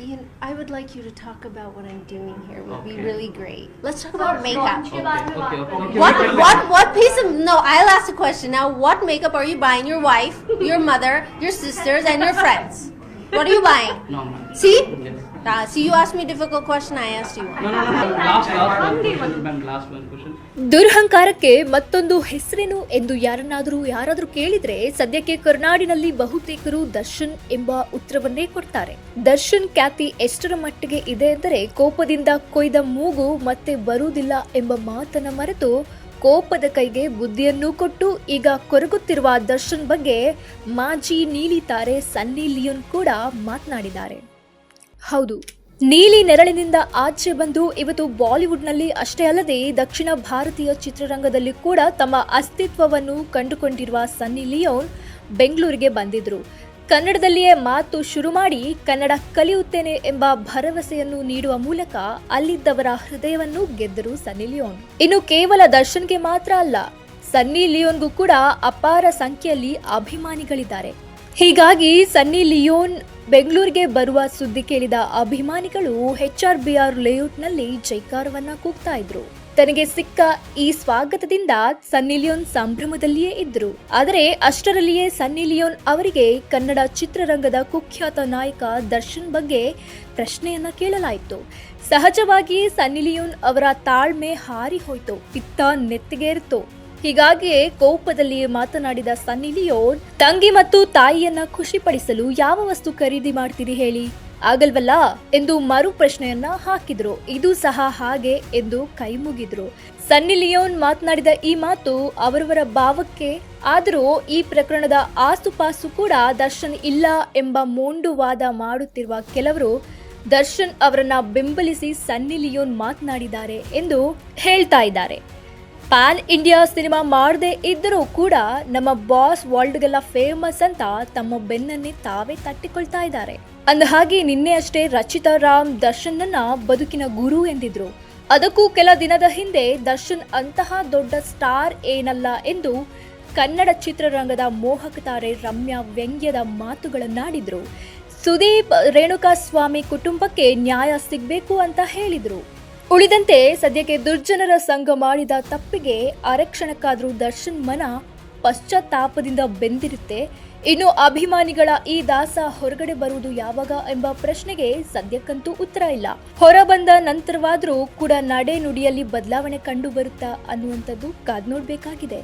Ian, I would like you to talk about what I'm doing here. Would be really great. Let's talk about makeup. Okay, okay, okay. okay. What wait, wait, what what piece of no? I'll ask the question now. What makeup are you buying your wife, your mother, your sisters, and your friends? What are you buying? No, no. See? Yes. Uh, see, you asked me a difficult question. I asked you. one. No, no, no, no. Last, last one question, ma'am. Last one question. ದುರಹಂಕಾರಕ್ಕೆ ಮತ್ತೊಂದು ಹೆಸರೇನು ಎಂದು ಯಾರನ್ನಾದರೂ ಯಾರಾದರೂ ಕೇಳಿದ್ರೆ ಸದ್ಯಕ್ಕೆ ಕರ್ನಾಡಿನಲ್ಲಿ ಬಹುತೇಕರು ದರ್ಶನ್ ಎಂಬ ಉತ್ತರವನ್ನೇ ಕೊಡ್ತಾರೆ ದರ್ಶನ್ ಖ್ಯಾತಿ ಎಷ್ಟರ ಮಟ್ಟಿಗೆ ಇದೆ ಎಂದರೆ ಕೋಪದಿಂದ ಕೊಯ್ದ ಮೂಗು ಮತ್ತೆ ಬರುವುದಿಲ್ಲ ಎಂಬ ಮಾತನ್ನ ಮರೆತು ಕೋಪದ ಕೈಗೆ ಬುದ್ಧಿಯನ್ನು ಕೊಟ್ಟು ಈಗ ಕೊರಗುತ್ತಿರುವ ದರ್ಶನ್ ಬಗ್ಗೆ ಮಾಜಿ ನೀಲಿ ತಾರೆ ಸನ್ನಿ ಲಿಯೋನ್ ಕೂಡ ಮಾತನಾಡಿದ್ದಾರೆ ಹೌದು. ನೀಲಿ ನೆರಳಿನಿಂದ ಆಚೆ ಬಂದು ಇವತ್ತು ಬಾಲಿವುಡ್ನಲ್ಲಿ ಅಷ್ಟೇ ಅಲ್ಲದೆ ದಕ್ಷಿಣ ಭಾರತೀಯ ಚಿತ್ರರಂಗದಲ್ಲಿ ಕೂಡ ತಮ್ಮ ಅಸ್ತಿತ್ವವನ್ನು ಕಂಡುಕೊಂಡಿರುವ ಸನ್ನಿ ಲಿಯೋನ್ ಬೆಂಗಳೂರಿಗೆ ಬಂದಿದ್ರು. ಕನ್ನಡದಲ್ಲಿಯೇ ಮಾತು ಶುರು ಮಾಡಿ ಕನ್ನಡ ಕಲಿಯುತ್ತೇನೆ ಎಂಬ ಭರವಸೆಯನ್ನು ನೀಡುವ ಮೂಲಕ ಅಲ್ಲಿದ್ದವರ ಹೃದಯವನ್ನು ಗೆದ್ದರು ಸನ್ನಿ ಲಿಯೋನ್. ಇನ್ನು ಕೇವಲ ದರ್ಶನ್ಗೆ ಮಾತ್ರ ಅಲ್ಲ, ಸನ್ನಿ ಲಿಯೋನ್ಗೂ ಕೂಡ ಅಪಾರ ಸಂಖ್ಯೆಯಲ್ಲಿ ಅಭಿಮಾನಿಗಳಿದ್ದಾರೆ. ಹೀಗಾಗಿ ಸನ್ನಿ ಲಿಯೋನ್ ಬೆಂಗಳೂರಿಗೆ ಬರುವ ಸುದ್ದಿ ಕೇಳಿದ ಅಭಿಮಾನಿಗಳು ಹೆಚ್ ಆರ್ ಬಿ ಆರ್ ಲೇಔಟ್ನಲ್ಲಿ ಜೈಕಾರವನ್ನ ಕೂಗ್ತಾ ಇದ್ರು. ತನಗೆ ಸಿಕ್ಕ ಈ ಸ್ವಾಗತದಿಂದ ಸನ್ನಿ ಲಿಯೋನ್ ಸಂಭ್ರಮದಲ್ಲಿಯೇ ಇದ್ರು. ಆದರೆ ಅಷ್ಟರಲ್ಲಿಯೇ ಸನ್ನಿ ಲಿಯೋನ್ ಅವರಿಗೆ ಕನ್ನಡ ಚಿತ್ರರಂಗದ ಕುಖ್ಯಾತ ನಾಯಕ ದರ್ಶನ್ ಬಗ್ಗೆ ಪ್ರಶ್ನೆಯನ್ನ ಕೇಳಲಾಯಿತು. ಸಹಜವಾಗಿಯೇ ಸನ್ನಿ ಲಿಯೋನ್ ಅವರ ತಾಳ್ಮೆ ಹಾರಿ ಹೋಯ್ತು. ಪಿತ್ತ ನೆತ್ತಿಗೇರಿತು. ಹೀಗಾಗಿಯೇ ಕೋಪದಲ್ಲಿ ಮಾತನಾಡಿದ ಸನ್ನಿ ಲಿಯೋನ್, ತಂಗಿ ಮತ್ತು ತಾಯಿಯನ್ನ ಖುಷಿಪಡಿಸಲು ಯಾವ ವಸ್ತು ಖರೀದಿ ಮಾಡ್ತೀರಿ ಹೇಳಿ? ಆಗಲ್ವಲ್ಲ? ಎಂದು ಮರು ಪ್ರಶ್ನೆಯನ್ನ ಹಾಕಿದ್ರು. ಇದು ಸಹ ಹಾಗೆ ಎಂದು ಕೈ ಮುಗಿದ್ರು. ಸನ್ನಿ ಲಿಯೋನ್ ಮಾತನಾಡಿದ ಈ ಮಾತು ಅವರವರ ಭಾವಕ್ಕೆ, ಆದರೂ ಈ ಪ್ರಕರಣದ ಆಸುಪಾಸು ಕೂಡ ದರ್ಶನ್ ಇಲ್ಲ ಎಂಬ ಮೋಂಡು ವಾದ ಮಾಡುತ್ತಿರುವ ಕೆಲವರು ದರ್ಶನ್ ಅವರನ್ನ ಬೆಂಬಲಿಸಿ ಸನ್ನಿ ಲಿಯೋನ್ ಮಾತನಾಡಿದ್ದಾರೆ ಎಂದು ಹೇಳ್ತಾ ಇದ್ದಾರೆ. ಪ್ಯಾನ್ ಇಂಡಿಯಾ ಸಿನಿಮಾ ಮಾಡದೇ ಇದ್ದರೂ ಕೂಡ ನಮ್ಮ ಬಾಸ್ ವರ್ಲ್ಡ್ಗೆಲ್ಲ ಫೇಮಸ್ ಅಂತ ತಮ್ಮ ಬೆನ್ನನ್ನೇ ತಾವೇ ತಟ್ಟಿಕೊಳ್ತಾ ಇದ್ದಾರೆ. ಅಂದ ಹಾಗೆ ನಿನ್ನೆ ಅಷ್ಟೇ ರಚಿತಾ ರಾಮ್ ದರ್ಶನ್ನನ್ನ ಬದುಕಿನ ಗುರು ಎಂದಿದ್ರು. ಅದಕ್ಕೂ ಕೆಲ ದಿನದ ಹಿಂದೆ ದರ್ಶನ್ ಅಂತಹ ದೊಡ್ಡ ಸ್ಟಾರ್ ಏನಲ್ಲ ಎಂದು ಕನ್ನಡ ಚಿತ್ರರಂಗದ ಮೋಹಕ ತಾರೆ ರಮ್ಯಾ ವ್ಯಂಗ್ಯದ ಮಾತುಗಳನ್ನಾಡಿದ್ರು. ಸುದೀಪ್ ರೇಣುಕಾಸ್ವಾಮಿ ಕುಟುಂಬಕ್ಕೆ ನ್ಯಾಯ ಸಿಗಬೇಕು ಅಂತ ಹೇಳಿದ್ರು. ಉಳಿದಂತೆ ಸದ್ಯಕ್ಕೆ ದುರ್ಜನರ ಸಂಘ ಮಾಡಿದ ತಪ್ಪಿಗೆ ಆರಕ್ಷಣಕ್ಕಾದ್ರೂ ದರ್ಶನ್ ಮನ ಪಶ್ಚಾತ್ತಾಪದಿಂದ ಬೆಂದಿರುತ್ತೆ. ಇನ್ನು ಅಭಿಮಾನಿಗಳ ಈ ದಾಸ ಹೊರಗಡೆ ಬರುವುದು ಯಾವಾಗ ಎಂಬ ಪ್ರಶ್ನೆಗೆ ಸದ್ಯಕ್ಕಂತೂ ಉತ್ತರ ಇಲ್ಲ. ಹೊರ ಬಂದ ನಂತರವಾದರೂ ಕೂಡ ನಡೆ ನುಡಿಯಲ್ಲಿ ಬದಲಾವಣೆ ಕಂಡು ಬರುತ್ತಾ ಅನ್ನುವಂಥದ್ದು ಕಾದ್ ನೋಡ್ಬೇಕಾಗಿದೆ.